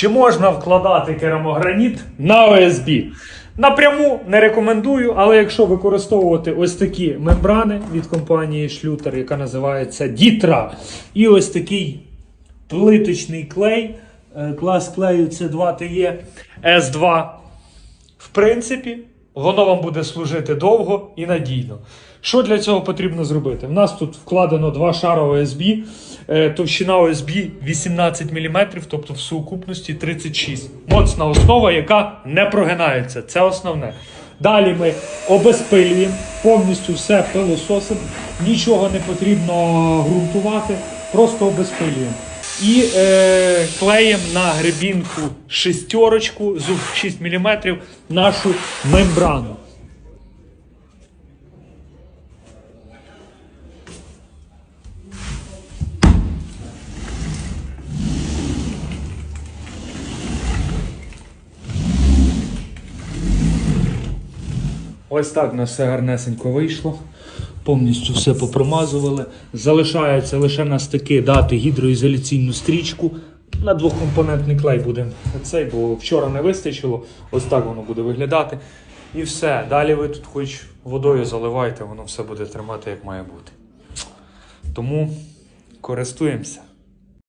Чи можна вкладати керамограніт на ОСБ? Напряму не рекомендую, але якщо використовувати ось такі мембрани від компанії Шлютер, яка називається Дітра, і ось такий плиточний клей, е, клас клею це 2 TE S2. В принципі, воно вам буде служити довго і надійно. Що для цього потрібно зробити? В нас тут вкладено два шара ОСБ, е, товщина ОСБ 18 мм, тобто в сукупності 36 Моцна основа, яка не прогинається. Це основне. Далі ми обезпилюємо, повністю все пилососимо, нічого не потрібно ґрунтувати, просто обезпилюємо. І е, клеїмо на гребінку шестерочку, зуб 6 мм, нашу мембрану. Ось так у нас все гарнесенько вийшло. Повністю все попромазували. Залишається лише на стики дати гідроізоляційну стрічку. На двохкомпонентний клей будемо цей, бо вчора не вистачило. Ось так воно буде виглядати. І все. Далі ви тут хоч водою заливайте, воно все буде тримати як має бути. Тому користуємося.